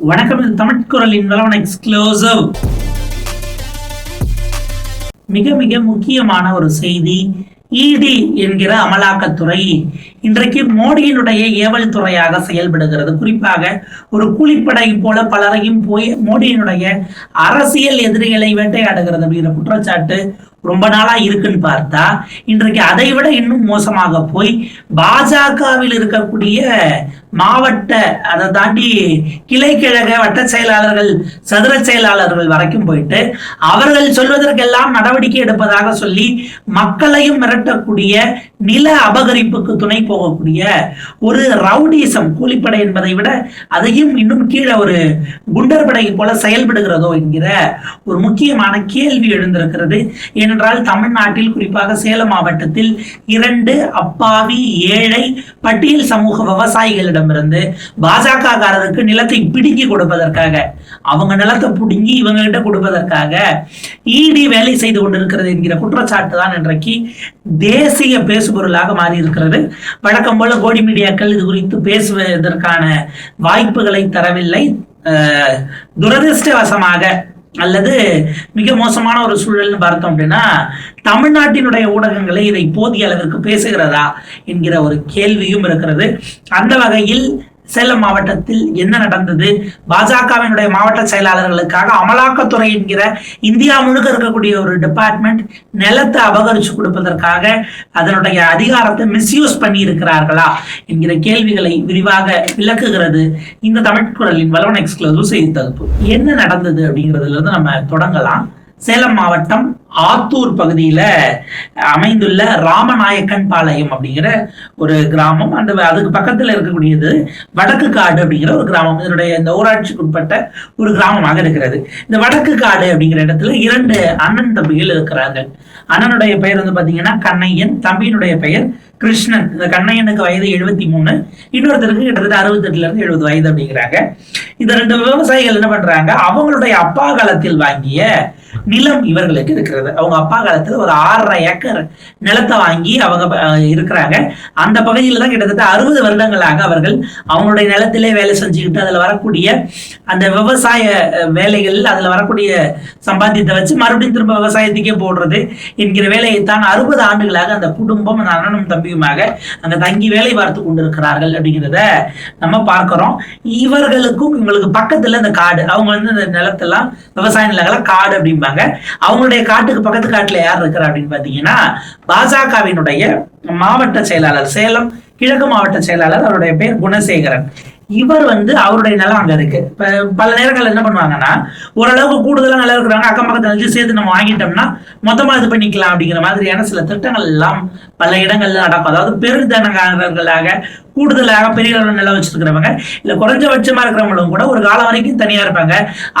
வணக்கம் இது தமிழ் குரலின் வளவன் எக்ஸ்க்ளூசிவ் மிக மிக முக்கியமான ஒரு செய்தி இடி என்கிற அமலாக்கத்துறை இன்றைக்கு மோடியினுடைய ஏவல் துறையாக செயல்படுகிறது. குறிப்பாக ஒரு கூலிப்படை போல பலரையும் போய் மோடியினுடைய அரசியல் எதிரிகளை வேட்டையாடுகிறது அப்படிங்கிற குற்றச்சாட்டு ரொம்ப நாளா இருக்குன்னு பார்த்தா இன்றைக்கு அதை விட இன்னும் மோசமாக போய் பாஜகவில் இருக்கக்கூடிய மாவட்ட அதை தாண்டி கிளை கிழக வட்ட செயலாளர்கள் சதுர செயலாளர்கள் வரைக்கும் போயிட்டு அவர்கள் சொல்வதற்கெல்லாம் நடவடிக்கை எடுப்பதாக சொல்லி மக்களையும் மிரட்டக்கூடிய நில அபகரிப்புக்கு துணை போகக்கூடிய ஒரு ரவுடிசம் கூலிப்படை என்பதை விட அதையும் இன்னும் கீழே ஒரு குண்டர் படை போல செயல்படுகிறதோ என்கிற ஒரு முக்கியமான கேள்வி எழுந்திருக்கிறது. ஏனென்றால் தமிழ்நாட்டில் குறிப்பாக சேலம் மாவட்டத்தில் இரண்டு அப்பாவி ஏழை பட்டியல் சமூக விவசாயிகளிடமிருந்து பாஜக காரருக்கு நிலத்தை பிடுங்கி கொடுப்பதற்காக அவங்க நிலத்தை பிடுங்கி இவங்க கிட்ட கொடுப்பதற்காக இடி வேலை செய்து கொண்டிருக்கிறது என்கிற குற்றச்சாட்டு தான் இன்றைக்கு தேசிய பொருளாக மாறி இருக்கிறது வழக்கம் போல கோடி மீடியாக்கள் இது குறித்து பேசுவதற்கான வாய்ப்புகளை தரவில்லை. துரதிருஷ்டவசமாக துரதிர்ஷ்டவசமாக அல்லது மிக மோசமான ஒரு சூழல்னு பார்த்தோம் அப்படின்னா தமிழ்நாட்டினுடைய ஊடகங்களை இதை போதிய அளவிற்கு பேசுகிறதா என்கிற ஒரு கேள்வியும் இருக்கிறது. அந்த வகையில் சேலம் மாவட்டத்தில் என்ன நடந்தது? பாஜகவினுடைய மாவட்ட செயலாளர்களுக்காக அமலாக்கத்துறை என்கிற இந்தியா முழுக்க இருக்கக்கூடிய ஒரு டிபார்ட்மெண்ட் நிலத்தை அபகரிச்சு கொடுப்பதற்காக அதனுடைய அதிகாரத்தை மிஸ்யூஸ் பண்ணி இருக்கிறார்களா என்கிற கேள்விகளை விரிவாக விளக்குகிறது இந்த தமிழ் குரலின் வலவன் எக்ஸ்க்ளூசிவ் செய்தி தகுப்பு என்ன நடந்தது அப்படிங்கிறதுல இருந்து நம்ம தொடங்கலாம். சேலம் மாவட்டம் ஆத்தூர் பகுதியில அமைந்துள்ள ராமநாயக்கன் பாளையம் அப்படிங்கிற ஒரு கிராமம். அந்த அதுக்கு பக்கத்துல இருக்கக்கூடியது வடக்கு காடு அப்படிங்கிற ஒரு கிராமம். இதனுடைய இந்த ஊராட்சிக்கு உட்பட்ட ஒரு கிராமமாக இருக்கிறது. இந்த வடக்கு காடு அப்படிங்கிற இடத்துல இரண்டு அண்ணன் தம்பிகள் இருக்கிறாங்க அண்ணனுடைய பெயர் வந்து பாத்தீங்கன்னா கண்ணையன் தம்பியினுடைய பெயர் கிருஷ்ணன் இந்த கண்ணையனுக்கு வயது எழுபத்தி மூணு. இன்னொருத்தருக்கு கிட்டத்தட்ட அறுபத்தெட்டுல இருந்து எழுபது வயது அப்படிங்கிறாங்க. இந்த ரெண்டு விவசாயிகள் என்ன பண்றாங்க? அவங்களுடைய அப்பா காலத்தில் வாங்கிய நிலம் இவர்களுக்கு இருக்கிறது. அவங்க அப்பா காலத்துல ஒரு ஆறரை ஏக்கர் நிலத்தை வாங்கி அவங்க இருக்கிறாங்க. அந்த பகுதியில் தான் கிட்டத்தட்ட அறுபது வருடங்களாக அவர்கள் அவங்களுடைய நிலத்திலே வேலை செஞ்சுக்கிட்டு அதுல வரக்கூடிய அந்த விவசாய வேலைகள் அதுல வரக்கூடிய சம்பாத்தியத்தை வச்சு மறுபடியும் திரும்ப விவசாயத்துக்கே போடுறது என்கிற வேலையைத்தான் அறுபது ஆண்டுகளாக அந்த குடும்பம் அந்த அண்ணனும் தம்பியுமாக அங்கே தங்கி வேலை பார்த்து கொண்டிருக்கிறார்கள் அப்படிங்கிறத நம்ம பார்க்குறோம். இவர்களுக்கும் இவங்களுக்கு பக்கத்துல இந்த காடு அவங்க வந்து இந்த நிலத்தெல்லாம் விவசாய நிலங்களை காடு அப்படிம்பாங்க. அவங்களுடைய காட்டுக்கு பக்கத்து காட்டுல யார் இருக்கிறா அப்படின்னு பாத்தீங்கன்னா பாஜகவினுடைய மாவட்ட செயலாளர் சேலம் கிழக்கு மாவட்ட செயலாளர் அவருடைய பேர் குணசேகரன். இவர் வந்து அவருடைய நிலம் அங்க இருக்கு. இப்ப பல நேரங்கள் என்ன பண்ணுவாங்கன்னா ஓரளவுக்கு கூடுதலா நல்லா இருக்கிறாங்க அக்கம் பக்கத்துல இருந்து சேர்த்து நம்ம வாங்கிட்டோம்னா மொத்தமா இது பண்ணிக்கலாம் அப்படிங்கிற மாதிரியான சில திட்டங்கள் எல்லாம் பல இடங்கள்ல நடக்கும். அதாவது பெருந்தனகாரர்களாக கூடுதலாக பெரிய அளவில் நிலம் வச்சிருக்கிறவங்க. இல்லை குறைஞ்சபட்சமா இருக்கிறவங்களும் கூட ஒரு காலம் வரைக்கும் தனியா இருப்பாங்க.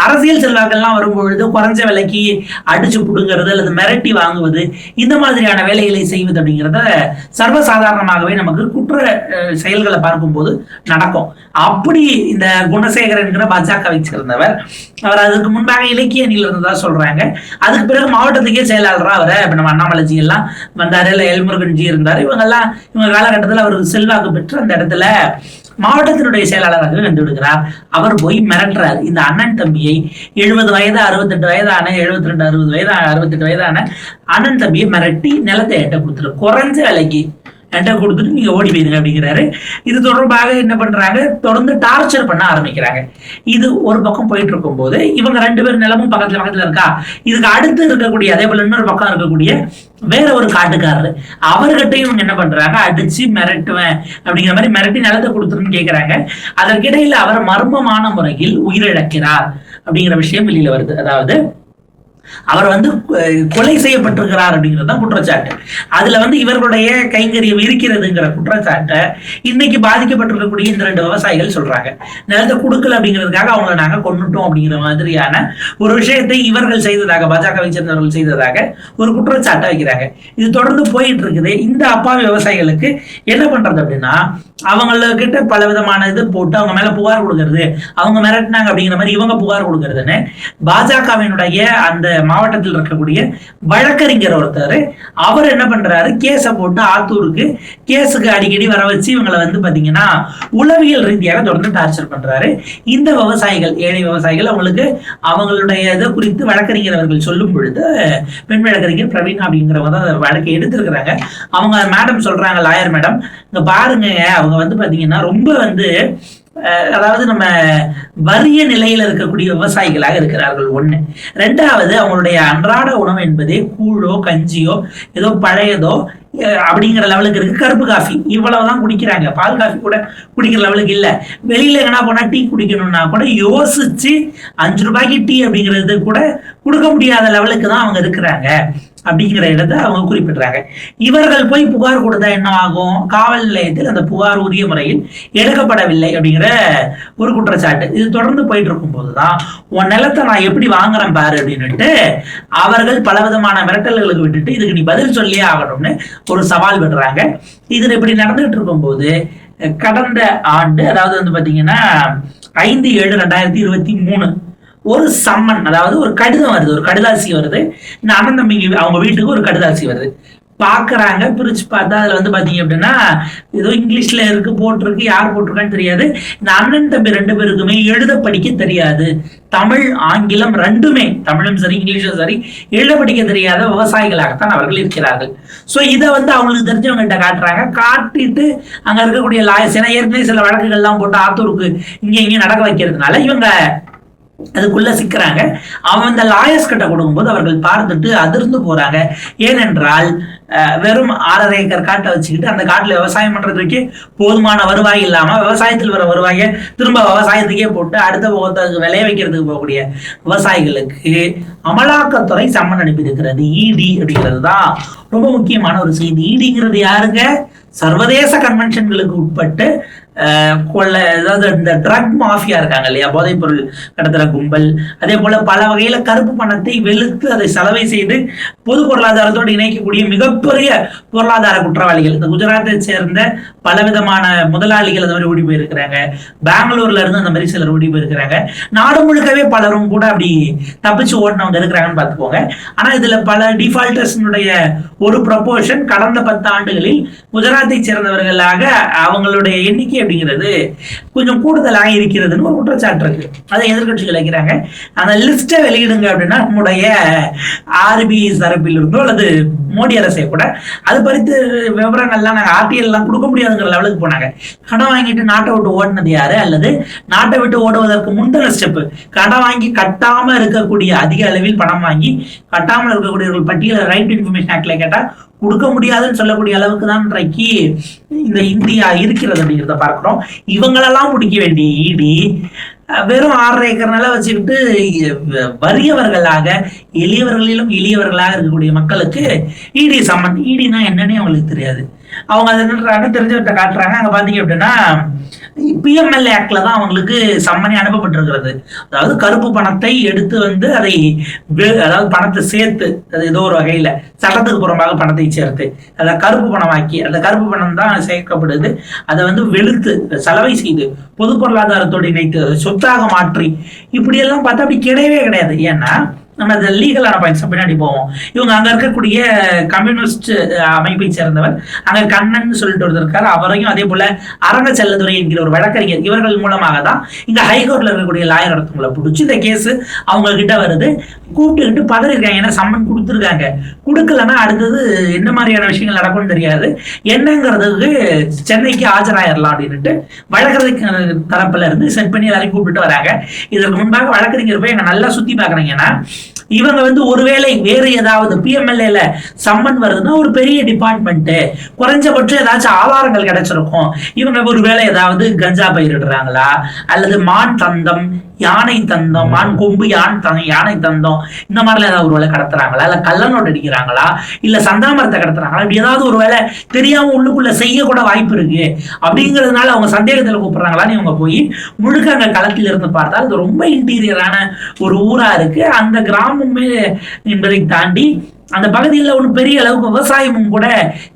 அரசியல் செல்வாக்கள்லாம் வரும்பொழுது குறைஞ்ச விலைக்கு அடிச்சு பிடுங்கிறது அல்லது மிரட்டி வாங்குவது இந்த மாதிரியான வேலைகளை செய்வது அப்படிங்கிறத சர்வசாதாரணமாகவே நமக்கு குற்ற செயல்களை பார்க்கும்போது நடக்கும். அப்படி இந்த குணசேகரன்கிற பாஜகவை சேர்ந்தவர் அவர் அதுக்கு முன்பாக இலக்கிய அணியில் இருந்ததா சொல்றாங்க. அதுக்கு பிறகு மாவட்டத்துக்கே செயலாளராக அவரை இப்போ நம்ம அண்ணாமலைஜி எல்லாம் வந்தாரு இல்லை எல்முருகன்ஜி இருந்தார். இவங்கெல்லாம் இவங்க காலகட்டத்தில் அவருக்கு செல்வாக்கு பெற்று அந்த இடத்துல மாவட்டத்தினுடைய செயலாளராக வந்து விடுகிறார். அவர் போய் மிரட்டுறார். இந்த அண்ணன் தம்பியை எழுபது வயது அறுபத்தெட்டு வயதான எழுபத்தி ரெண்டு அறுபது வயதான அறுபத்தெட்டு வயதான அண்ணன் தம்பியை மிரட்டி நிலத்தை எட்ட கொடுத்துரு. குறைஞ்ச விலைக்கு என்கிட்ட கொடுத்துட்டு நீங்க ஓடி போயிருங்க அப்படிங்கிறாரு. இது தொடர்பாக என்ன பண்றாங்க? தொடர்ந்து டார்ச்சர் பண்ண ஆரம்பிக்கிறாங்க. இது ஒரு பக்கம் போயிட்டு இருக்கும் போது இவங்க ரெண்டு பேரும் நிலமும் பக்கத்துல பக்கத்துல இருக்கா? இதுக்கு அடுத்து இருக்கக்கூடிய அதே போல இன்னொரு பக்கம் இருக்கக்கூடிய வேற ஒரு காட்டுக்காரரு. அவர்கிட்டயும் இவங்க என்ன பண்றாங்க? அடிச்சு மிரட்டுவேன் அப்படிங்கிற மாதிரி மிரட்டி நிலத்தை கொடுத்துருன்னு கேட்கிறாங்க அதற்கிடையில அவர் மர்மமான முறையில் உயிரிழக்கிறார் அப்படிங்கிற விஷயம் வெளியில வருது. அதாவது அவர் வந்து கொலை செய்யப்பட்டிருக்கிறார் அப்படிங்கிறது தான் குற்றச்சாட்டு. அதுல வந்து இவர்களுடைய கைங்கரியம் இருக்கிறதுங்கிற குற்றச்சாட்டை இன்னைக்கு பாதிக்கப்பட்டிருக்கக்கூடிய இந்த ரெண்டு விவசாயிகள் சொல்றாங்க. நிலத்தை கொடுக்கல அப்படிங்கிறதுக்காக அவங்களை நாங்க கொண்டுட்டோம் அப்படிங்கிற மாதிரியான ஒரு விஷயத்தை இவர்கள் செய்ததாக பாஜகவை சேர்ந்தவர்கள் செய்ததாக ஒரு குற்றச்சாட்டை வைக்கிறாங்க. இது தொடர்ந்து போயிட்டு இருக்குது இந்த அப்பாவி விவசாயிகளுக்கு என்ன பண்றது அப்படின்னா அவங்கக்கிட்ட பல விதமான இது போட்டு அவங்க மேல புகார் கொடுக்கறது அவங்க மிரட்டினாங்க அப்படிங்கிற மாதிரி இவங்க புகார் கொடுக்கறதுன்னு பாஜகவினுடைய அந்த மாவட்டத்தில் இருக்கக்கூடிய வழக்கறிஞர் ஒருத்தர். அவர் என்ன பண்றாரு? கேஸை போட்டு ஆத்தூருக்கு கேஸுக்கு அடிக்கடி வர வச்சு இவங்களை வந்து பாத்தீங்கன்னா உளவியல் ரீதியாக தொடர்ந்து டார்ச்சர் பண்றாரு. இந்த விவசாயிகள் ஏழை விவசாயிகள் அவங்களுக்கு அவங்களுடைய இதை குறித்து வழக்கறிஞர் அவர்கள் சொல்லும் பொழுது பெண் வழக்கறிஞர் பிரவீன் அப்படிங்கிறவங்க தான் அந்த வழக்கை எடுத்திருக்கிறாங்க. அவங்க மேடம் சொல்றாங்க லாயர் மேடம் இங்க பாருங்க அவங்க வந்து பாத்தீங்கன்னா ரொம்ப வந்து அதாவது நம்ம வறிய நிலையில இருக்கக்கூடிய விவசாயிகளாக இருக்கிறார்கள் ஒண்ணு. ரெண்டாவது அவங்களுடைய அன்றாட உணவு என்பதே கூழோ கஞ்சியோ ஏதோ பழையதோ அப்படிங்கிற லெவலுக்கு இருக்கு. கருப்பு காஃபி இவ்வளவுதான் குடிக்கிறாங்க. பால் காஃபி கூட குடிக்கிற லெவலுக்கு இல்லை. வெளியில எங்கன்னா போனா டீ குடிக்கணும்னா கூட யோசிச்சு அஞ்சு ரூபாய்க்கு டீ அப்படிங்கிறது கூட கொடுக்க முடியாத லெவலுக்கு தான் அவங்க இருக்கிறாங்க. அப்படிங்கிற இடத்தை அவங்க குறிப்பிடுறாங்க. இவர்கள் போய் புகார் கொடுத்தா என்ன ஆகும்? காவல் நிலையத்தில் அந்த புகார் உரிய முறையில் எடுக்கப்படவில்லை அப்படிங்கிற ஒரு குற்றச்சாட்டு. இது தொடர்ந்து போயிட்டு இருக்கும் போதுதான் உன் நிலத்தை நான் எப்படி வாங்குறேன் பாரு அப்படின்னுட்டு அவர்கள் பல விதமான மிரட்டல்களுக்கு விட்டுட்டு இதுக்கு நீ பதில் சொல்லியே ஆகணும்னு ஒரு சவால் விடுறாங்க. இது இப்படி நடந்துகிட்டு இருக்கும்போது கடந்த ஆண்டு அதாவது வந்து பார்த்தீங்கன்னா ஐந்து ஏழு ரெண்டாயிரத்தி இருபத்தி மூணு ஒரு சம்மன் அதாவது ஒரு கடிதம் வருது ஒரு கடிதாசி வருது. இந்த அண்ணன் தம்பிங்க அவங்க வீட்டுக்கு ஒரு கடிதாசி வருது. பாக்குறாங்க பிரிச்சு பார்த்தா அதுல வந்து பாத்தீங்க அப்படின்னா ஏதோ இங்கிலீஷ்ல இருக்கு போட்டிருக்கு யார் போட்டிருக்கான்னு தெரியாது. இந்த அண்ணன் தம்பி ரெண்டு பேருக்குமே எழுத படிக்க தெரியாது. தமிழ் ஆங்கிலம் ரெண்டுமே தமிழும் சரி இங்கிலீஷும் சரி எழுத படிக்க தெரியாத விவசாயிகளாகத்தான் அவர்கள் இருக்கிறார்கள். ஸோ இதை வந்து அவங்களுக்கு தெரிஞ்சவங்ககிட்ட காட்டுறாங்க. காட்டிட்டு அங்க இருக்கக்கூடிய லாயர்ஸ் ஏன்னா ஏற்கனவே சில வழக்குகள்லாம் போட்டு ஆத்தூருக்கு இங்கே இங்கே நடக்க வைக்கிறதுனால இவங்க அதுக்குள்ள சிக்கிறாங்க. அவன் அந்த லாயர்ஸ் கிட்ட கொடுக்கும்போது அவர்கள் பார்த்துட்டு அதிர்ந்து போறாங்க. ஏனென்றால் அஹ், வெறும் ஆறரை ஏக்கர் காட்டை வச்சுக்கிட்டு அந்த காட்டில் விவசாயம் பண்றதுக்கு போதுமான வருவாய் இல்லாம விவசாயத்தில் வர வருவாயை திரும்ப விவசாயத்துக்கே போட்டு அடுத்த போகத்துக்கு விளைய வைக்கிறதுக்கு போகக்கூடிய விவசாயிகளுக்கு அமலாக்கத்துறை சம்மன் அனுப்பியிருக்கிறது. இடி அப்படிங்கிறது தான் ரொம்ப முக்கியமான ஒரு செய்தி. இடிங்கிறது யாருங்க? சர்வதேச கன்வென்ஷன்களுக்கு உட்பட்டு கொள்ள அதாவது இந்த ட்ரக் மாஃபியா இருக்காங்க இல்லையா? போதைப் பொருள் கடத்துற கும்பல். அதே போல பல வகையில கருப்பு பணத்தை வெளுத்து அதை செலவை செய்து பொது பொருளாதாரத்தோடு இணைக்கக்கூடிய மிகப்பெரிய பொருளாதார குற்றவாளிகள். இந்த குஜராத்தை சேர்ந்த பலவிதமான முதலாளிகள் அந்த மாதிரி ஓடி போயிருக்கிறாங்க. பெங்களூர்ல இருந்து அந்த மாதிரி சிலர் ஓடி போயிருக்கிறாங்க. நாடு முழுக்கவே பலரும் கூட அப்படி தப்பிச்சு ஓடினவங்க இருக்கிறாங்கன்னு பார்த்துக்கோங்க. ஆனா இதுல பல டிஃபால்டர்ஸ்னுடைய ஒரு ப்ரொபோர்ஷன் கடந்த பத்து ஆண்டுகளில் குஜராத்தை சேர்ந்தவர்களாக அவங்களுடைய எண்ணிக்கை அப்படிங்கிறது கொஞ்சம் கூடுதலாக இருக்கிறதுன்னு ஒரு குற்றச்சாட்டு இருக்கு. அதை எதிர்கட்சிகள் வைக்கிறாங்க. அந்த லிஸ்ட்டை வெளியிடுங்க அப்படின்னா நம்முடைய ஆர்பிஐ தரப்பில் இருந்தோ அல்லது மோடி அரசே கூட அது பறித்து விவரங்கள்லாம் நாங்கள் ஆர்டிஎல்லாம் கொடுக்க முடியாதுங்கிற லெவலுக்கு போனாங்க. கடன் வாங்கிட்டு நாட்டை விட்டு ஓடினது யாரு? அல்லது நாட்டை விட்டு ஓடுவதற்கு முந்தின ஸ்டெப்பு கடன் வாங்கி கட்டாமல் இருக்கக்கூடிய அதிக அளவில் பணம் வாங்கி கட்டாமல் இருக்கக்கூடியவர்கள் பட்டியல ரைட் இன்ஃபர்மேஷன் ஆக்டில் கேட்டால் கொடுக்க முடியாதுன்னு சொல்லக்கூடிய அளவுக்கு தான் இன்றைக்கு இந்த இந்தியா இருக்கிறது அப்படிங்கிறத பார்க்குறோம். இவங்களெல்லாம் பிடிக்க வேண்டிய ஈடி வெறும் ஆறரை ஏக்கர் நிலம் வச்சுக்கிட்டு வறியவர்களாக எளியவர்களிலும் எளியவர்களாக இருக்கக்கூடிய மக்களுக்கு இடி சம்மன் இடினா என்னன்னே அவங்களுக்கு தெரியாது. அவங்க அதை தெரிஞ்சவர்கிட்ட காட்டுறாங்க. அங்க பார்த்தீங்க அப்படின்னா பிஎம்எல்ஏ ஆக்ட்ல தான் அவங்களுக்கு சம்மனே அனுப்பப்பட்டிருக்கிறது. அதாவது கருப்பு பணத்தை எடுத்து வந்து அதை அதாவது பணத்தை சேர்த்து அது ஏதோ ஒரு வகையில சட்டத்துக்கு புறம்பாக பணத்தை சேர்த்து அதை கருப்பு பணமாக்கி அந்த கருப்பு பணம் தான் சேர்க்கப்படுது. அதை வந்து வெளுத்து செலவை செய்து பொது பொருளாதாரத்தோடு இணைத்து சொத்தாக மாற்றி இப்படியெல்லாம் பார்த்தா அப்படி கிடையவே கிடையாது. ஏன்னா நம்ம அந்த லீகலான பாயிண்ட்ஸ் பின்னாடி போவோம். இவங்க அங்க இருக்கக்கூடிய கம்யூனிஸ்ட் அமைப்பை சேர்ந்தவர். அங்க கண்ணன் சொல்லிட்டு ஒருத்தர் இருக்காரு. அவரையும் அதே போல அரங்க செல்லதுரை என்கிற ஒரு வழக்கறிஞர் இவர்கள் மூலமாக தான் இங்க ஹைகோர்ட்ல இருக்கக்கூடிய லாயர் ஒருத்தவங்களை பிடிச்சி இந்த கேஸ் அவங்க கிட்ட வருது. கூப்பிட்டுக்கிட்டு பதறிருக்காங்க ஏன்னா சம்மன் கொடுத்துருக்காங்க. கொடுக்கலன்னா அடுத்தது என்ன மாதிரியான விஷயங்கள் நடக்கும்னு தெரியாது. என்னங்கிறதுக்கு சென்னைக்கு ஆஜராயிரலாம் அப்படின்னுட்டு வழக்கறிஞர் தரப்புல இருந்து செட் பண்ணி எல்லாரையும் கூப்பிட்டு வராங்க. இதற்கு முன்பாக வழக்கறிஞர் போய் அங்க நல்லா சுத்தி பாக்குறீங்கன்னா இவங்க வந்து ஒருவேளை வேறு ஏதாவது பிஎம்எல்ஏல சம்மன் வருதுன்னா ஒரு பெரிய டிபார்ட்மெண்ட் குறைஞ்சபட்சம் ஏதாச்சும் ஆதாரங்கள் கிடைச்சிருக்கும். இவங்க ஒருவேளை ஏதாவது கஞ்சா பயிரிடுறாங்களா? அல்லது மான் தந்தம் யானை தந்தம் மான் கொம்பு யான் தந்தம் யானை தந்தம் இந்த மாதிரிலாம் ஏதாவது ஒரு வேலை கடத்துறாங்களா? இல்ல கல்லனோடு அடிக்கிறாங்களா? இல்ல சந்தாமரத்தை கடத்துறாங்களா? இப்படி ஏதாவது ஒரு வேலை தெரியாம உள்ளுக்குள்ளே செய்யக்கூட வாய்ப்பு இருக்கு. அப்படிங்கிறதுனால அவங்க சந்தேகத்துல கூப்பிட்றாங்களான்னு இவங்க போய் முழுக்க அங்கே களத்தில் இருந்து பார்த்தால் அது ரொம்ப இன்டீரியரான ஒரு ஊரா இருக்கு. அந்த கிராமமே என்பதை தாண்டி அந்த பகுதியில் ஒன்றும் பெரிய அளவுக்கு விவசாயமும் கூட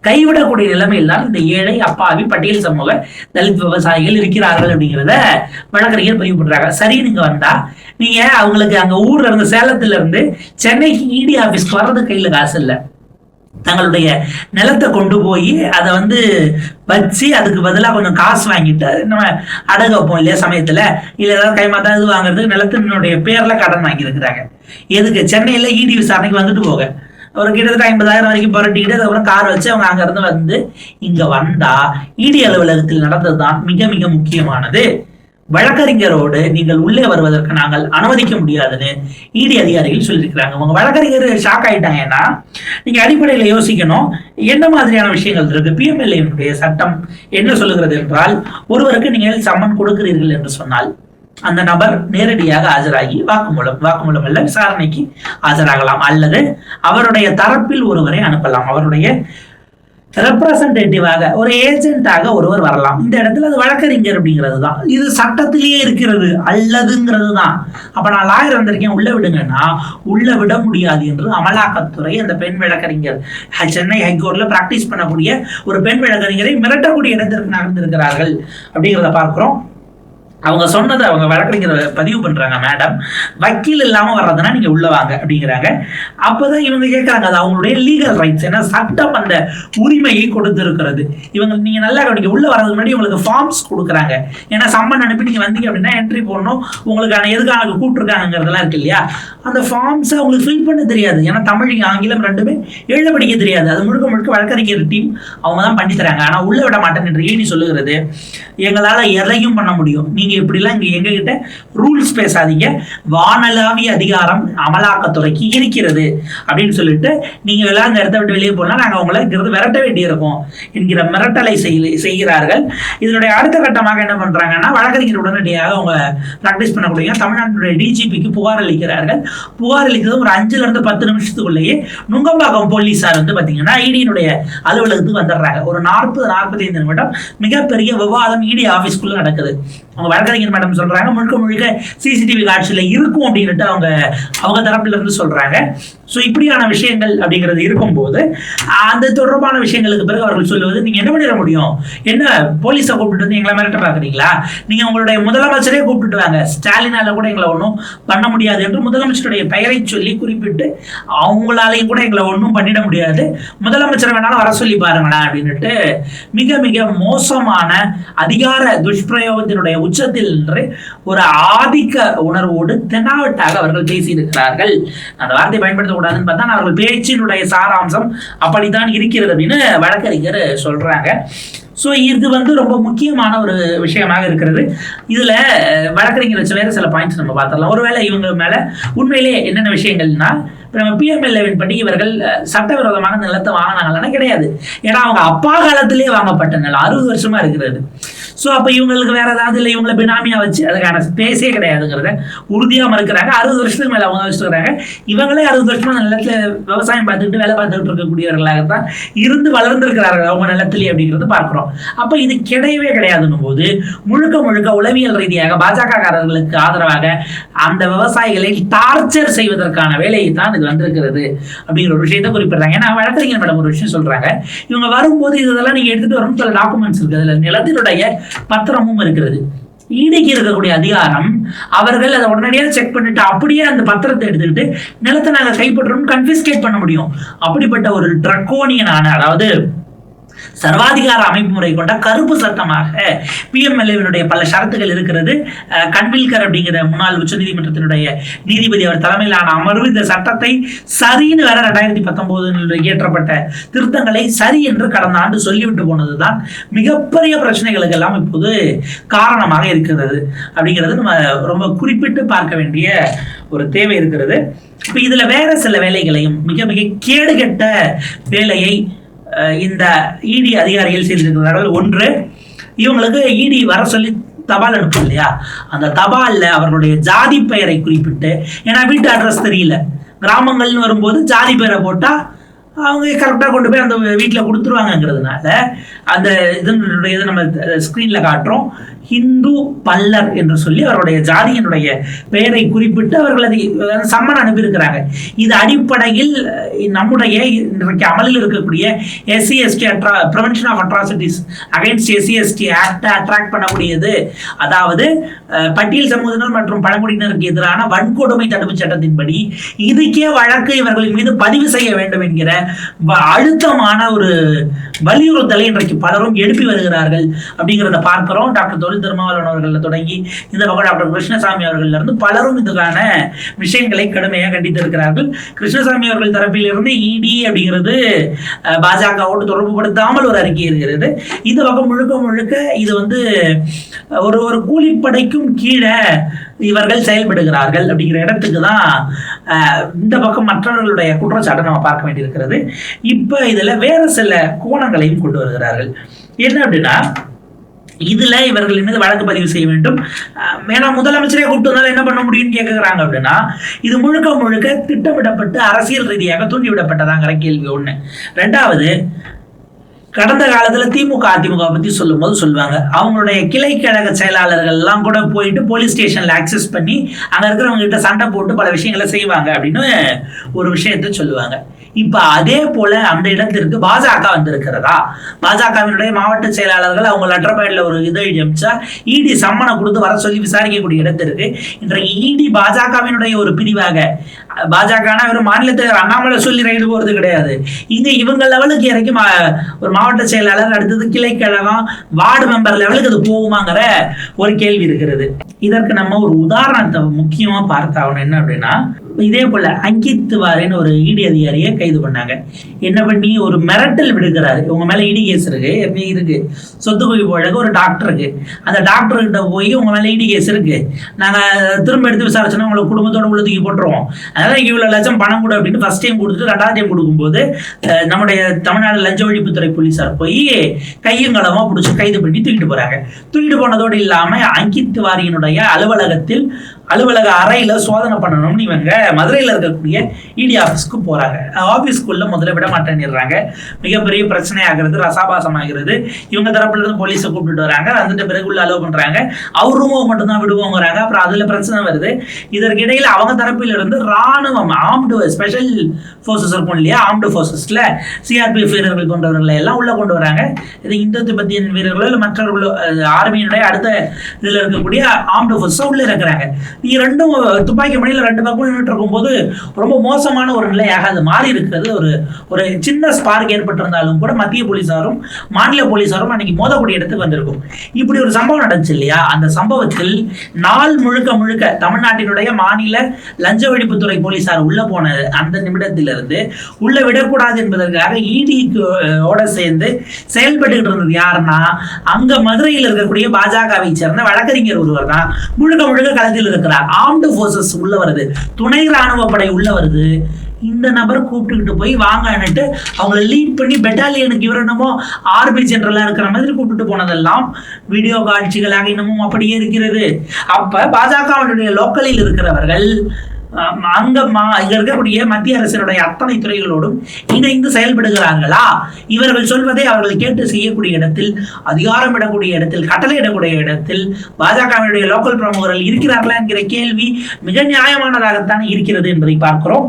கைவிடக்கூடிய நிலைமையில் தான் இந்த ஏழை அப்பாவி பட்டியல் சமூக தலித் விவசாயிகள் இருக்கிறார்கள் அப்படிங்கிறத வழக்கறிஞர் பதிவு பண்றாங்க. சரி நீங்க வந்தா நீங்க அவங்களுக்கு அங்க ஊர்ல இருந்து சேலத்துல இருந்து சென்னைக்கு இடி ஆபீஸ்க்கு வர்றது கையில காசு இல்லை. தங்களுடைய நிலத்தை கொண்டு போய் அதை வந்து வச்சு அதுக்கு பதிலாக கொஞ்சம் காசு வாங்கிட்டு நம்ம அடகு வைப்போம் இல்லையா சமயத்துல. இல்லை ஏதாவது கைமாத்தா இது வாங்குறதுக்கு நிலத்தினுடைய பேர்ல கடன் வாங்கியிருக்கிறாங்க. எதுக்கு? சென்னையில இடி விசாரணைக்கு வந்துட்டு போக. ஒரு கிட்டத்தட்ட ஐம்பதாயிரம் வரைக்கும் புரட்டிக்கிட்டு அதுக்கப்புறம் கார் வச்சு அவங்க அங்கேருந்து வந்து இங்க வந்தா இடி அலுவலகத்தில் நடந்ததுதான் மிக மிக முக்கியமானது. வழக்கறிஞரோடு நீங்கள் உள்ளே வருவதற்கு நாங்கள் அனுமதிக்க முடியாதுன்னு இடி அதிகாரிகள் சொல்லியிருக்கிறாங்க. உங்க வழக்கறிஞர் ஷாக் ஆயிட்டாங்கன்னா நீங்க அடிப்படையில யோசிக்கணும். என்ன மாதிரியான விஷயங்கள் இருக்கு? பிஎம்எல்ஏனுடைய சட்டம் என்ன சொல்லுகிறது என்றால் ஒருவருக்கு நீங்கள் சம்மன் கொடுக்கிறீர்கள் என்று சொன்னால் அந்த நபர் நேரடியாக ஆஜராகி வாக்குமூலம் வாக்குமூலம் அல்ல விசாரணைக்கு ஆஜராகலாம். அல்லது அவருடைய தரப்பில் ஒருவரை அனுப்பலாம். அவருடைய ரெப்ரசன்டேட்டிவாக ஒரு ஏஜென்ட்டாக ஒருவர் வரலாம். இந்த இடத்துல அது வழக்கறிஞர் அப்படிங்கிறது தான். இது சட்டத்திலேயே இருக்கிறது. அல்லதுங்கிறது தான் அப்போ நான் லாயர் வந்திருக்கேன். உள்ள விடுங்கன்னா உள்ள விட முடியாது என்று அமலாக்கத்துறை அந்த பெண் வழக்கறிஞர் சென்னை ஹைகோர்ட்ல ப்ராக்டிஸ் பண்ணக்கூடிய ஒரு பெண் வழக்கறிஞரை மிரட்டக்கூடிய இடத்திற்கு நகர்ந்திருக்கிறார்கள் அப்படிங்கிறத பார்க்கிறோம். அவங்க சொன்னதை அவங்க வழக்கறிஞர் பதிவு பண்றாங்க மேடம் வக்கீல் இல்லாம வர்றதுன்னா நீங்க உள்ள வாங்க அப்படிங்கிறாங்க. அப்பதான் இவங்க கேட்கறாங்க அது அவங்களுடைய லீகல் ரைட்ஸ் ஏன்னா சட்டம் அந்த உரிமையை கொடுத்துருக்கிறது. இவங்க நீங்க நல்லா உள்ள வர்றதுக்கு முன்னாடி உங்களுக்கு ஃபார்ம்ஸ் கொடுக்குறாங்க. ஏன்னா சம்மன் அனுப்பி நீங்க வந்தீங்க அப்படின்னா என்ட்ரி போடணும். உங்களுக்கான எதுக்காக கூப்பிட்டுருக்காங்கிறதெல்லாம் இருக்கு இல்லையா? அந்த ஃபார்ம்ஸை அவங்களுக்கு ஃபில் பண்ண தெரியாது. ஏன்னா தமிழ் ஆங்கிலம் ரெண்டுமே எழுத படிக்க தெரியாது. அது முழுக்க முழுக்க வழக்கறிஞர் டீம் அவங்க தான் பண்ணி தராங்க. ஆனா உள்ள விட மாட்டேன் என்று சொல்லுகிறது? எங்களால எதையும் பண்ண முடியும். நீங்கள் இப்படிலாம் இங்க எங்ககிட்ட ரூல்ஸ் பேசாதீங்க. வானளாவிய அதிகாரம் அமலாக்கத்துறைக்கு இருக்கிறது அப்படின்னு சொல்லிட்டு நீங்க எல்லாம் அந்த இடத்த விட்டு வெளியே போனா நாங்க உங்களை இங்கிருந்து விரட்ட வேண்டியிருக்கோம் என்கிற மிரட்டலை செய்- செய்கிறார்கள். இதனுடைய அடுத்த கட்டமாக என்ன பண்றாங்கன்னா வழக்கறிஞர் உடனடியாக அவங்க பிராக்டிஸ் பண்ணக்கூடிய தமிழ்நாட்டுடைய டிஜிபிக்கு புகார் அளிக்கிறார்கள். புகார் அளிக்கிறது ஒரு அஞ்சுல இருந்து பத்து நிமிஷத்துக்குள்ளேயே நுங்கம்பாக்கம் போலீஸார் வந்து பாத்தீங்கன்னா ஐடியினுடைய அலுவலகத்துக்கு வந்துடுறாங்க. ஒரு நாற்பது நாற்பத்தைந்து நிமிடம் மிகப்பெரிய விவாதம் இடி ஆபீஸ்க்குள்ள நடக்குது. அவங்க வழக்கறிஞர் மேடம் சொல்றாங்க. முழுக்க முழுக்க சிசிடிவி காட்சியில் இருக்கும் அப்படின்ட்டு அவங்க அவங்க தரப்புல இருந்து சொல்றாங்க. ஸோ இப்படியான விஷயங்கள் அப்படிங்கிறது இருக்கும்போது அந்த தொடர்பான விஷயங்களுக்கு பிறகு அவர்கள் சொல்லுவது நீங்க என்ன பண்ணிட முடியும்? என்ன போலீஸை கூப்பிட்டு வந்து எங்களை மிரட்ட பாக்குறீங்களா நீங்க உங்களுடைய முதலமைச்சரே கூப்பிட்டு வாங்க. ஸ்டாலினால கூட எங்களை ஒன்றும் பண்ண முடியாது என்று முதலமைச்சருடைய பெயரை சொல்லி குறிப்பிட்டு அவங்களாலையும் கூட எங்களை ஒன்றும் பண்ணிட முடியாது. முதலமைச்சர் வேணாலும் வர சொல்லி பாருங்களேன் அப்படின்ட்டு மிக மிக மோசமான அதிகார துஷ்பிரயோகத்தினுடைய உச்ச நின்று ஒரு ஆதிக்க உணர்வோடு தென்னாவட்டாக அவர்கள் பேசியிருக்கிறார்கள். அந்த வார்த்தை பயன்படுத்தக்கூடாதுன்னு பார்த்தா அவர்கள் பேச்சினுடைய சாராம்சம் அப்படித்தான் இருக்கிறது அப்படின்னு வழக்கறிஞர் சொல்றாங்க. ஸோ இது வந்து ரொம்ப முக்கியமான ஒரு விஷயமாக இருக்கிறது. இதில் வழக்கறிஞர் வச்ச வேற சில பாயிண்ட்ஸ் நம்ம பார்த்துடலாம். ஒருவேளை இவங்க மேலே உண்மையிலேயே என்னென்ன விஷயங்கள்னா இப்போ நம்ம பிஎம்எல்ஏவின் படி இவர்கள் சட்டவிரோதமான சட்டவிரோதமாக நிலத்தை வாங்கினாங்களான்னா கிடையாது. ஏன்னா அவங்க அப்பா காலத்திலேயே வாங்கப்பட்ட நிலம் அறுபது வருஷமா இருக்கிறது. ஸோ அப்போ இவங்களுக்கு வேற ஏதாவது இல்லை இவங்களை பினாமியாக வச்சு அதுக்கான ஸ்பேஸே கிடையாதுங்கிறத உறுதியாக மறுக்கிறாங்க. அறுபது வருஷத்துக்கு மேலே அவங்க வச்சுருக்கிறாங்க. இவங்களே அறுபது வருஷமா அந்த விவசாயம் பார்த்துக்கிட்டு வேலை பார்த்துக்கிட்டு இருக்கக்கூடியவர்களாகத்தான் இருந்து வளர்ந்துருக்கிறார்கள். அவங்க நிலத்திலே அப்படிங்கிறது பார்க்குறோம். அப்ப இது கிடையவே கிடையாதுன்னும் போது முழுக்க முழுக்க உளவியல் ரீதியாக பாஜக காரர்களுக்கு ஆதரவாக அந்த விவசாயிகளை டார்ச்சர் செய்வதற்கான வேலையை தான் இது வந்திருக்கிறது அப்படிங்கிற ஒரு விஷயத்தை குறிப்பிடுறாங்க. ஏன்னா வழக்கறிஞர் மேடம் ஒரு விஷயம் சொல்றாங்க. இவங்க வரும்போது இதெல்லாம் நீங்க எடுத்துட்டு வரணும் சில டாக்குமெண்ட்ஸ் இருக்கு. அதுல நிலத்தினுடைய பத்திரமும் இருக்கிறது. ஈடைக்கு இருக்கக்கூடிய அதிகாரம் அவர்கள் அதை உடனடியாக செக் பண்ணிட்டு அப்படியே அந்த பத்திரத்தை எடுத்துக்கிட்டு நிலத்தை நாங்கள் கைப்பற்றணும் கன்ஃபிஸ்கேட் பண்ண முடியும். அப்படிப்பட்ட ஒரு ட்ரக்கோனியனான அதாவது சர்வாதிகார அமைப்பு முறை கொண்ட கருப்பு சட்டமாக பிஎம்எல்ஏவினுடைய பல ஷரத்துகள் இருக்கிறது. கன்வில்கர் அப்படிங்கிற முன்னாள் உச்சநீதிமன்றத்தினுடைய நீதிபதி அவர் தலைமையிலான அமர்வு இந்த சட்டத்தை சரின்னு வேற ரெண்டாயிரத்தி பத்தொன்பது இயற்றப்பட்ட திருத்தங்களை சரி என்று கடந்த ஆண்டு சொல்லிவிட்டு போனதுதான் மிகப்பெரிய பிரச்சனைகளுக்கு எல்லாம் இப்போது காரணமாக இருக்கிறது அப்படிங்கிறது நம்ம ரொம்ப குறிப்பிட்டு பார்க்க வேண்டிய ஒரு தேவை இருக்கிறது. இப்போ இதில் வேற சில வேலைகளையும் மிக மிக கேடுகட்ட வேலையை இந்த இடி அதிகாரிகள் செய்திருக்கிறார்கள். ஒன்று இவங்களுக்கு இடி வர சொல்லி தபால் அனுப்பும் இல்லையா? அந்த தபாலில் அவர்களுடைய ஜாதி பெயரை குறிப்பிட்டு ஏன்னா வீட்டு அட்ரஸ் தெரியல. கிராமங்கள்னு வரும்போது ஜாதி பெயரை போட்டால் அவங்க கரெக்டாக கொண்டு போய் அந்த வீட்டில் கொடுத்துருவாங்கங்கிறதுனால அந்த இதனுடைய இதை நம்ம ஸ்க்ரீனில் காட்டுறோம். ஹிந்து பல்லர் என்று சொல்லி அவருடைய ஜாதியினுடைய பெயரை குறிப்பிட்டு அவர்களது சம்மன் அனுப்பியிருக்கிறாங்க. இது அடிப்படையில் நம்முடைய இன்றைக்கு அமலில் இருக்கக்கூடிய எஸ்சி எஸ்டி அட்ரா prevention of atrocities against SC ST ஆக்டை attract பண்ணக்கூடியது. அதாவது பட்டியல் சமூகத்தினர் மற்றும் பழங்குடியினருக்கு எதிரான வன்கொடுமை தடுப்பு சட்டத்தின்படி இதுக்கே வழக்கு இவர்களின் மீது பதிவு செய்ய வேண்டும் என்கிற அழுத்தமான ஒரு வலியுறுத்தலை இன்றைக்கு பலரும் எழுப்பி வருகிறார்கள் அப்படிங்கிறத பார்க்கிறோம். டாக்டர் தொழில் திருமாவளவன் அவர்கள் தொடங்கி இந்த பக்கம் டாக்டர் கிருஷ்ணசாமி அவர்கள் இருந்து பலரும் இதுக்கான விஷயங்களை கடுமையாக கண்டித்திருக்கிறார்கள். கிருஷ்ணசாமி அவர்கள் தரப்பிலிருந்து இடி அப்படிங்கிறது பாஜகவோடு தொடர்பு படுத்தாமல் ஒரு அறிக்கை இருக்கிறது. இந்த பக்கம் முழுக்க முழுக்க இது வந்து ஒரு ஒரு கூலிப்படைக்கும் கீழே இவர்கள் செயல்படுகிறார்கள் அப்படிங்கிற இடத்துக்கு தான் இந்த பக்கம் மற்றவர்களுடைய குற்றச்சாட்டை நம்ம பார்க்க வேண்டியிருக்கிறது. இப்போ இதில் வேறு சில கோணங்களையும் கொண்டு வருகிறார்கள். என்ன அப்படின்னா இதுல இவர்கள் மீது வழக்கு பதிவு செய்ய வேண்டும். ஏன்னா முதலமைச்சரே கூப்பிட்டு வந்தாலும் என்ன பண்ண முடியும்னு கேட்குறாங்க அப்படின்னா இது முழுக்க முழுக்க திட்டமிடப்பட்டு அரசியல் ரீதியாக தூண்டிவிடப்பட்டதாங்கிற கேள்வி ஒண்ணு. ரெண்டாவது கடந்த காலத்துல திமுக அதிமுக பத்தி சொல்லும் போது சொல்லுவாங்க. அவங்களுடைய கிளை கழக செயலாளர்கள் எல்லாம் கூட போயிட்டு போலீஸ் ஸ்டேஷன்ல ஆக்சஸ் பண்ணி அங்க இருக்கிறவங்க கிட்ட சண்டை போட்டு பல விஷயங்களை செய்வாங்க அப்படின்னு ஒரு விஷயத்த சொல்லுவாங்க. இப்ப அதே போல அந்த இடத்திற்கு பாஜக வந்திருக்கிறதா? பாஜகவினுடைய மாவட்ட செயலாளர்கள் அவங்க லெட்டர் பேட்ல ஒரு இதை அமிச்சா இடி சம்மனை கொடுத்து வர சொல்லி விசாரிக்கக்கூடிய இடத்திற்கு இன்றைக்கு இடி பாஜகவினுடைய ஒரு பிரிவாக பாஜக ஒரு மாநிலத்தில் அண்ணாமலை சொல்லி ரைடு போறது கிடையாது. இங்க இவங்க லெவலுக்கு இறக்கி ஒரு மாவட்ட செயலாளர் அடுத்தது கிளை கழகம் வார்டு மெம்பர் லெவலுக்கு அது போகுமாங்கிற ஒரு கேள்வி இருக்கிறது. இதற்கு நம்ம ஒரு உதாரணத்தை முக்கியமா பார்த்தாகணும். என்ன அப்படின்னா இதே போல அங்கித் வாரேன்னு ஒரு இடி அதிகாரியை கைது பண்ணாங்க. என்ன பண்ணி ஒரு மிரட்டல் விடுக்கிறாரு உங்க மேல இடி கேஸ் இருக்கு. எப்படி இருக்கு? சொத்து குவிப்பு வழக்கு ஒரு டாக்டருக்கு அந்த டாக்டர் கிட்ட போய் உங்க மேல இடி கேஸ் இருக்கு. நாங்க திரும்ப எடுத்து விசாரிச்சோன்னா உங்களை குடும்பத்தோட உள்ள தூக்கி போட்டுருவோம். அதனால இவ்வளவு லட்சம் பணம் கொடு அப்படின்னு ஃபர்ஸ்ட் டைம் கொடுத்துட்டு ரெண்டாவது டைம் கொடுக்கும்போது நம்முடைய தமிழ்நாடு லஞ்ச ஒழிப்புத்துறை போலீஸார் போய் கையும் களமா பிடிச்சி கைது பண்ணி தூக்கிட்டு போறாங்க. தூக்கிட்டு போனதோடு இல்லாம அங்கித் திவாரியினுடைய அலுவலகத்தில் அலுவலக அறையில சோதனை பண்ணணும்னு இவங்க மதுரையில் இருக்கக்கூடிய இடி ஆஃபீஸ்க்கு போறாங்க. ஆஃபீஸ்க்குள்ள முதல்ல விட மாட்டேன்னுறாங்க மிகப்பெரிய பிரச்சனை ஆகிறது ரசாபாசம் ஆகிறது இவங்க தரப்புல இருந்து போலீஸை கூப்பிட்டு வராங்க. வந்துட்டு பிறகு உள்ள அலோவ் பண்றாங்க. அவர் ரூமோ மட்டும்தான் விடுவோங்கிறாங்க. அப்புறம் அதுல பிரச்சனை வருது. இதற்கு இடையில அவங்க தரப்பில் இருந்து ராணுவம் ஆம்டு ஸ்பெஷல் ஃபோர்ஸஸ் இருக்கும் இல்லையா? ஆம்டு ஃபோர்ஸஸ்ல சிஆர்பிஎஃப் வீரர்கள் போன்றவர்களை எல்லாம் உள்ள கொண்டு வராங்க. இது இந்து திபெத்தியன் வீரர்களோ இல்லை மற்றவர்களோ ஆர்மியினுடைய அடுத்த இதுல இருக்கக்கூடிய ஆம்டு ஃபோர்ஸ் உள்ள இருக்கிறாங்க. நீ ரெண்டும் துப்பாக்கி மணியில் ரெண்டு பக்கம் நின்றுட்டு இருக்கும்போது ரொம்ப மோசமான ஒரு நிலையாக அது மாறி இருக்கிறது ஒரு ஒரு ஒரு சின்ன ஸ்பார்க் ஏற்பட்டிருந்தாலும் கூட மத்திய போலீசாரும் மாநில போலீஸாரும் அன்னைக்கு மோதக்கூடிய இடத்துக்கு வந்திருக்கும். இப்படி ஒரு சம்பவம் நடந்துச்சு இல்லையா? அந்த சம்பவத்தில் நாள் முழுக்க முழுக்க தமிழ்நாட்டினுடைய மாநில லஞ்ச ஒழிப்புத்துறை போலீசார் உள்ள போன அந்த நிமிடத்திலிருந்து உள்ள விடக்கூடாது என்பதற்காக இடிக்கு ஓட சேர்ந்து செயல்பட்டுக்கிட்டு இருந்தது யாருன்னா அங்க மதுரையில் இருக்கக்கூடிய பாஜகவை சேர்ந்த வழக்கறிஞர் ஒருவர் தான். முழுக்க முழுக்க களத்தில் இருக்கிற இருக்கிறார். ஆர்ம்டு போர்சஸ் உள்ள வருது. துணை ராணுவ படை உள்ள வருது. இந்த நபர் கூப்பிட்டுக்கிட்டு போய் வாங்கன்னுட்டு அவங்கள லீட் பண்ணி பெட்டாலியனுக்கு இவர் என்னமோ ஆர்பி ஜெனரலா இருக்கிற மாதிரி கூப்பிட்டு போனதெல்லாம் வீடியோ காட்சிகளாக இன்னமும் அப்படியே இருக்கிறது. அப்ப பாஜகவினுடைய லோக்கலில் இருக்கிறவர்கள் அங்க இங்க இருக்கக்கூடிய மத்திய அரசினுடைய அத்தனை துறைகளோடும் இணைந்து செயல்படுகிறார்களா? இவர்கள் சொல்வதை அவர்கள் கேட்டு செய்யக்கூடிய இடத்தில் அதிகாரம் இடக்கூடிய இடத்தில் கட்டளை இடக்கூடிய இடத்தில் பாஜகவினுடைய லோக்கல் பிரமுகர்கள் இருக்கிறார்களா என்கிற கேள்வி மிக நியாயமானதாகத்தான் இருக்கிறது என்பதை பார்க்கிறோம்.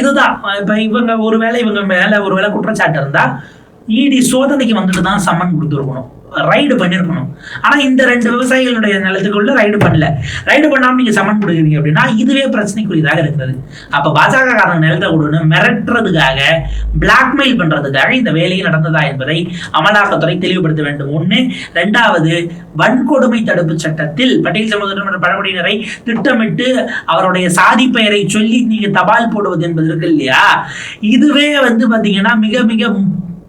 இதுதான். இப்ப இவங்க ஒருவேளை இவங்க மேல ஒருவேளை குற்றச்சாட்டு இருந்தா இடி சோதனைக்கு வந்துட்டு தான் சம்மன் கொடுத்துருக்கணும். ரைடு பண்ணியிருக்கணும் ஆனால் இந்த ரெண்டு விவசாயிகளுடைய நிலத்துக்குள்ள ரைடு பண்ணல. ரைடு பண்ணாமல் நீங்கள் சமன் கொடுக்குறீங்க அப்படின்னா இதுவே பிரச்சனைக்குரியதாக இருக்கிறது. அப்போ பாஜக காரணம் நிலத்தை கொடுன்னு மிரட்டுறதுக்காக பிளாக்மெயில் பண்ணுறதுக்காக இந்த வேலையை நடந்ததா என்பதை அமலாக்கத்துறை தெளிவுபடுத்த வேண்டும். ஒன்று ரெண்டாவது வன்கொடுமை தடுப்பு சட்டத்தில் பட்டியல் சமூகத்தினர் பழங்குடியினரை திட்டமிட்டு அவருடைய சாதி பெயரை சொல்லி நீங்க தபால் போடுவது என்பது இருக்கு இல்லையா? இதுவே வந்து பாத்தீங்கன்னா மிக மிக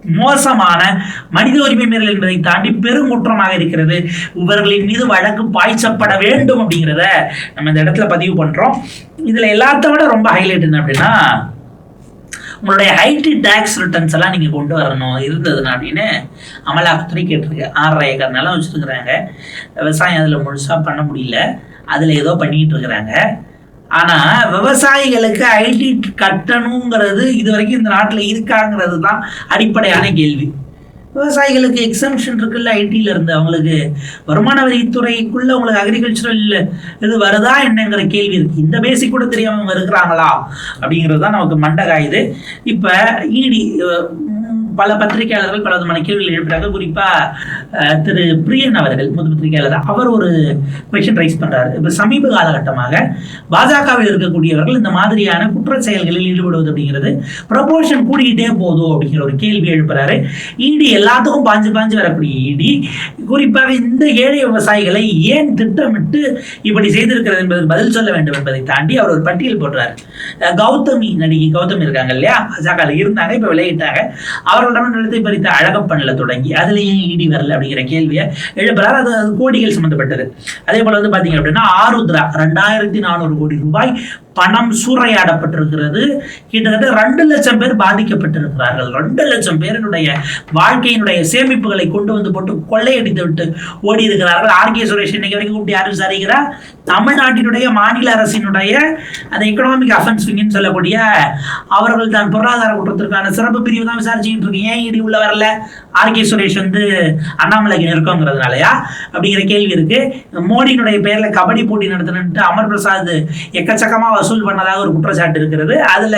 மோசமான மனித உரிமை மீறல் என்பதை தாண்டி பெருங்குற்றமாக இருக்கிறது. இவர்களின் மீது வழக்கு பாய்ச்சப்பட வேண்டும் அப்படிங்கிறத நம்ம இந்த இடத்துல பதிவு பண்றோம். இதுல எல்லாத்த விட ரொம்ப ஹைலைட் என்ன அப்படின்னா உங்களுடைய ஐடி டேக்ஸ் ரிட்டர்ன்ஸ் எல்லாம் நீங்கள் கொண்டு வரணும். இருந்ததுன்னா அப்படின்னு அமலாக்கத்துறை கேட்டிருக்கு. ஆறரை ஏக்கர் நிலம் வச்சுருக்குறாங்க. விவசாயம் அதில் முழுசாக பண்ண முடியல. அதில் ஏதோ பண்ணிகிட்டு இருக்கிறாங்க. ஆனா விவசாயிகளுக்கு ஐடி கட்டணுங்கிறது இது வரைக்கும் இந்த நாட்டில் இருக்காங்கிறது தான் அடிப்படையான கேள்வி. விவசாயிகளுக்கு எக்ஸம்ஷன் இருக்குல்ல ஐடியில் இருந்து? அவங்களுக்கு வருமான வரித்துறைக்குள்ள உங்களுக்கு அக்ரிகல்ச்சரல் இது வருதா என்னங்கிற கேள்வி இருக்கு. இந்த பேசிக் கூட தெரியாம இருக்கிறாங்களா? அப்படிங்கிறது தான் நமக்கு மண்டகாயுது இப்போ இடி பல பத்திரிகையாளர்கள் பல விதமான கேள்விகள் எழுப்புறாங்க குறிப்பா திரு பிரியன் அவர்கள் முது பத்திரிகையாளர் அவர் ஒரு கொஷின் ரைஸ் பண்றாரு. இப்ப சமீப காலகட்டமாக பாஜகவில் இருக்கக்கூடியவர்கள் இந்த மாதிரியான குற்ற செயல்களில் ஈடுபடுவது அப்படிங்கிறது ப்ரொபோர்ஷன் கூடிக்கிட்டே போதும் அப்படிங்கிற ஒரு கேள்வி எழுப்புறாரு. இடி எல்லாத்துக்கும் பாஞ்சு பாஞ்சு வரக்கூடிய இடி குறிப்பாக இந்த ஏழை விவசாயிகளை ஏன் திட்டமிட்டு இப்படி செய்திருக்கிறது என்பதற்கு பதில் சொல்ல வேண்டும் என்பதை தாண்டி அவர் ஒரு பட்டியல் போடுறாரு. கௌதமி நடிகை கௌதமி இருக்காங்க இல்லையா? பாஜக இருந்தாங்க இப்ப அவர் அவர்களிடம் நிலத்தை பறித்த அழகப்பண்ணில் தொடங்கி அதுல ஏன் இடி வரல அப்படிங்கிற கேள்வியை எழுப்புறாரு அது அது கோடிகள் சம்பந்தப்பட்டது. அதே போல வந்து பாத்தீங்க அப்படின்னா ஆருத்ரா ரெண்டாயிரத்தி நானூறு கோடி ரூபாய் பணம் சூறையாடப்பட்டிருக்கிறது. கிட்டத்தட்ட ரெண்டு லட்சம் பேர் பாதிக்கப்பட்டிருக்கிறார்கள். ரெண்டு லட்சம் பேருடைய வாழ்க்கையினுடைய சேமிப்புகளை கொண்டு வந்து போட்டு கொள்ளையடித்து விட்டு ஓடி இருக்கிறார்கள் ஆர். கே. சுரேஷ் இன்னைக்கு வரைக்கும் கூப்பிட்டு யாரும் விசாரிக்கிறார் தமிழ்நாட்டினுடைய மாநில அரசினுடைய அந்த எக்கனாமிக் அஃபென்ஸ் விங்னு சொல்லக்கூடிய அவர்கள் தான் பொருளாதார குற்றத்திற்கான சிறப்பு பிரிவு தான் விசாரிச்சுக்கிட்டு இருக்கு. ஏன் இடி உள்ள வரல? ஆர். கே. சுரேஷ் வந்து அண்ணாமலைக்கு நெருக்கங்கிறதுனாலயா அப்படிங்கிற கேள்வி இருக்கு. மோடியினுடைய பெயர்ல கபடி போட்டி நடத்தினு அமர் பிரசாத் எக்கச்சக்கமா வசூல் பண்ணதாக ஒரு குற்றச்சாட்டு இருக்கிறது. அதுல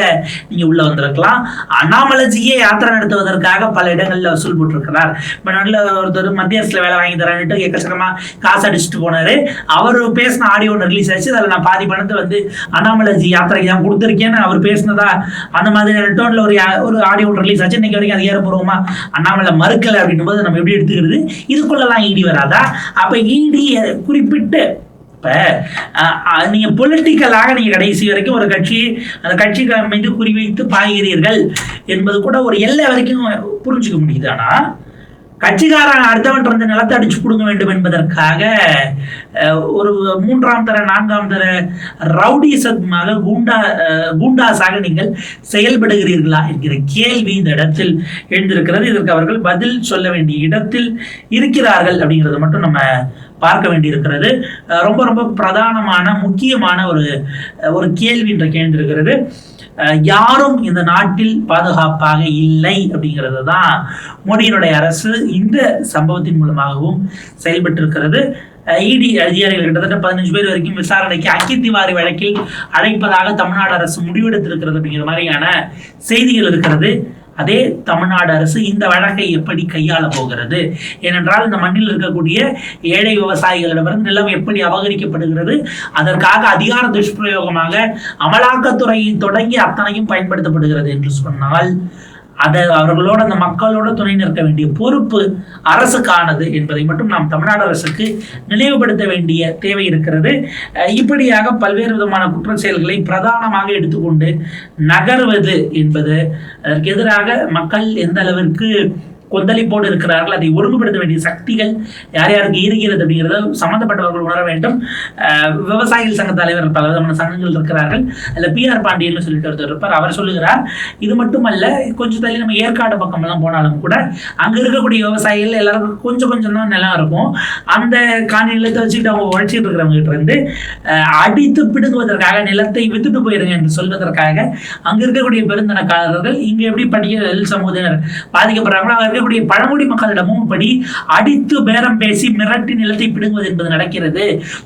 நீங்க உள்ள வந்திருக்கலாம். அண்ணாமலைஜியே யாத்திரை நடத்துவதற்காக பல இடங்கள்ல வசூல் போட்டிருக்கிறார். இப்ப நல்ல ஒருத்தர் மத்திய அரசுல வேலை வாங்கி தரேன்ட்டு எக்கச்சக்கமா காசு அடிச்சுட்டு போனாரு. அவர் பேசின ஆடியோ ஒன்று ரிலீஸ் ஆச்சு. அதில் நான் பாதி பணத்தை வந்து அண்ணாமலைஜி யாத்திரைக்கு தான் கொடுத்துருக்கேன்னு அவர் பேசினதா அந்த மாதிரி டோன்ல ஒரு ஒரு ஆடியோ ஒன்று ரிலீஸ் ஆச்சு. இன்னைக்கு வரைக்கும் அதிகாரப்பூர்வமா அண்ணாமலை மறுக்கல அப்படின்னும் போது நம்ம எப்படி எடுத்துக்கிறது? இதுக்குள்ளலாம் ஈடி வராதா? அப்ப ஈடி குறிப்பிட்டு இப்ப நீங்கள் பொலிட்டிக்கலாக நீங்கள் கடைசி வரைக்கும் ஒரு கட்சி அந்த கட்சிக்கு மீது குறிவைத்து பாய்கிறீர்கள் என்பது கூட ஒரு எல்லை வரைக்கும் புரிஞ்சுக்க முடியுது. ஆனா கட்சிக்காரன் அடுத்தவன் இருந்த நிலத்தை அடிச்சு கொடுங்க வேண்டும் என்பதற்காக அஹ், ஒரு மூன்றாம் தர நான்காம் தர ரவுடிசமாக குண்டா அஹ், குண்டாஸாக நீங்கள் செயல்படுகிறீர்களா என்கிற கேள்வி இந்த இடத்தில் எழுந்திருக்கிறது. இதற்கு அவர்கள் பதில் சொல்ல வேண்டிய இடத்தில் இருக்கிறார்கள் அப்படிங்கிறத மட்டும் நம்ம பார்க்க வேண்டியிருக்கிறது. ரொம்ப ரொம்ப பிரதானமான முக்கியமான ஒரு ஒரு கேள்வி என்ற எழுந்திருக்கிறது. யாரும் இந்த நாட்டில் பாதுகாப்பாக இல்லை அப்படிங்கிறது தான் மோடியினுடைய அரசு இந்த சம்பவத்தின் மூலமாகவும் செயல்பட்டிருக்கிறது. இடி அதிகாரிகள் கிட்டத்தட்ட பதினஞ்சு பேர் வரைக்கும் விசாரணைக்கு அக்கி திவாரி வழக்கில் அழைப்பதாக தமிழ்நாடு அரசு முடிவெடுத்திருக்கிறது அப்படிங்கிற மாதிரியான செய்திகள் இருக்கிறது. அதே தமிழ்நாடு அரசு இந்த வழக்கை எப்படி கையாள போகிறது? ஏனென்றால் இந்த மண்ணில் இருக்கக்கூடிய ஏழை விவசாயிகளிடமிருந்து நிலம் எப்படி அபகரிக்கப்படுகிறது? அதற்காக அதிகார துஷ்பிரயோகமாக அமலாக்கத்துறை தொடங்கி அத்தனையும் பயன்படுத்தப்படுகிறது என்று சொன்னால் அதை அவர்களோட அந்த மக்களோட துணை நிற்க வேண்டிய பொறுப்பு அரசுக்கானது என்பதை மட்டும் நாம் தமிழ்நாடு அரசுக்கு நினைவுபடுத்த வேண்டிய தேவை இருக்கிறது. இப்படியாக பல்வேறு விதமான குற்ற செயல்களை பிரதானமாக எடுத்துக்கொண்டு நகர்வது என்பது அதற்கு எதிராக மக்கள் எந்த அளவிற்கு கொந்தளிப்போடு இருக்கிறார்கள். அதை ஒழுங்குபடுத்த வேண்டிய சக்திகள் யார் யாருக்கு இருக்கிறது அப்படிங்கிறத சம்மந்தப்பட்டவர்கள் உணர வேண்டும். விவசாயிகள் சங்க தலைவர்கள் பல விதமான சங்கங்கள் இருக்கிறார்கள். அதில் பிஆர் பாண்டியன் சொல்லிட்டு ஒருத்தர் இருப்பார். அவர் சொல்லுகிறார் இது மட்டுமல்ல கொஞ்சம் தள்ளி நம்ம ஏற்காடு பக்கம் எல்லாம் போனாலும் கூட அங்கே இருக்கக்கூடிய விவசாயிகள் எல்லாருக்கும் கொஞ்சம் கொஞ்சம் தான் நிலம் இருக்கும். அந்த காணி நிலத்தை வச்சுக்கிட்டு அவங்க உழைச்சிட்டு இருக்கிறவங்க கிட்ட இருந்து அடித்து பிடுங்குவதற்காக நிலத்தை வித்துட்டு போயிருங்க என்று சொல்வதற்காக அங்க இருக்கக்கூடிய பெருந்தனக்காரர்கள் இங்க எப்படி பட்டியல் சமூகத்தினர் பாதிக்கப்படுறாங்களோ அங்க அவர்களுடைய பழங்குடி மக்களிடமும் படி அடித்து பேரம் பேசி மிரட்டி நிலத்தை பிடுங்குவது என்பது நடக்கிறது.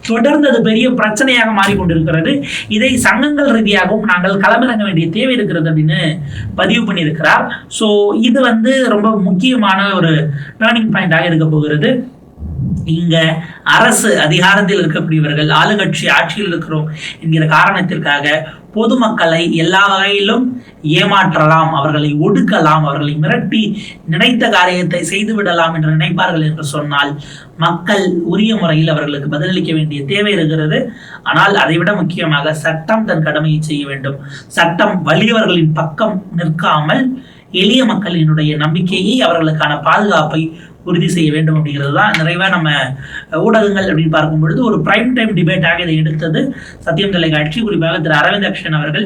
தொடர்ந்து அது பெரிய பிரச்சனையாக மாறிக்கொண்டிருக்கிறது. இதை சங்கங்கள் ரீதியாகவும் நாங்கள் களமிறங்க வேண்டிய தேவை இருக்கிறது அப்படின்னு பதிவு பண்ணியிருக்கிறார். ஸோ இது வந்து ரொம்ப முக்கியமான ஒரு டேர்னிங் பாயிண்டாக இருக்க போகிறது. இங்க அரசு அதிகாரத்தில் இருக்கக்கூடியவர்கள் ஆளுங்கட்சி ஆட்சியில் இருக்கிறோம் என்கிற காரணத்திற்காக பொதுமக்களை எல்லா வகையிலும் ஏமாற்றலாம் அவர்களை ஒடுக்கலாம் அவர்களை மிரட்டி நினைத்த காரியத்தை செய்து விடலாம் என்று நினைப்பார்கள் என்று சொன்னால் மக்கள் உரிய முறையில் அவர்களுக்கு பதிலளிக்க வேண்டிய தேவை இருக்கிறது. ஆனால் அதைவிட முக்கியமாக சட்டம் தன் கடமையை செய்ய வேண்டும். சட்டம் வலியவர்களின் பக்கம் நிற்காமல் எளிய மக்களினுடைய நம்பிக்கையை அவர்களுக்கான பாதுகாப்பை உறுதி செய்ய வேண்டும் அப்படிங்கிறது தான் நிறைவாக நம்ம ஊடகங்கள் அப்படின்னு பார்க்கும் பொழுது ஒரு பிரைம் டைம் டிபேட்டாக இதை எடுத்தது சத்தியம் தொலைக்காட்சி குறிப்பாக திரு அரவிந்த் அக்ஷன் அவர்கள்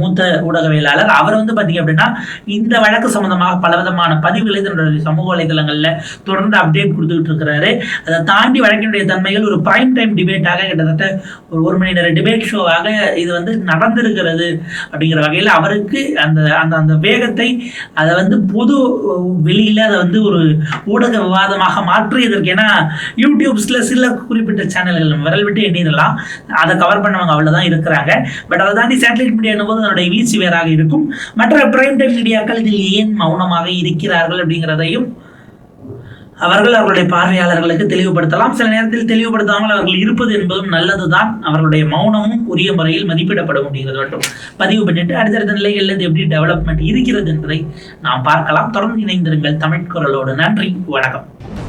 மூத்த ஊடகவியலாளர். அவர் வந்து பார்த்தீங்க அப்படின்னா இந்த வழக்கு சம்பந்தமாக பலவிதமான பதிவுகளை தன்னுடைய சமூக வலைதளங்களில் தொடர்ந்து அப்டேட் கொடுத்துக்கிட்டு இருக்கிறாரு. அதை தாண்டி வழக்கினுடைய தன்மைகள் ஒரு பிரைம் டைம் டிபேட்டாக கிட்டத்தட்ட ஒரு ஒரு மணி நேர டிபேட் ஷோவாக இது வந்து நடந்திருக்கிறது அப்படிங்கிற வகையில் அவருக்கு அந்த அந்த அந்த வேகத்தை அதை வந்து பொது வெளியில் அதை வந்து ஒரு ஊடக விவாதமாக மாற்றியதற்கு ஏன்னா யூடியூப்ஸில் சில குறிப்பிட்ட சேனல்கள் விரல் விட்டு எண்ணிடலாம். அதை கவர் பண்ணவங்க அவ்வளோதான் இருக்கிறாங்க. பட் அதை தாண்டி சேட்டலைட் மீடியா போது அதனுடைய வீச்சு வேறாக இருக்கும். மற்ற பிரைம் டைம் மீடியாக்கள் இதில் ஏன் மௌனமாக இருக்கிறார்கள் அப்படிங்கிறதையும் அவர்கள் அவர்களுடைய பார்வையாளர்களுக்கு தெளிவுபடுத்தலாம். சில நேரத்தில் தெளிவுபடுத்தாமல் அவர்கள் இருப்பது என்பதும் நல்லதுதான். அவர்களுடைய மௌனமும் உரிய முறையில் மதிப்பிடப்படும் அப்படிங்கிறது மட்டும் பதிவு பண்ணிட்டு அடுத்தடுத்த நிலைகளில் இது எப்படி டெவலப்மெண்ட் இருக்கிறது என்பதை நாம் பார்க்கலாம். தொடர்ந்து இணைந்திருங்கள் தமிழ் குரலோடு. நன்றி. வணக்கம்.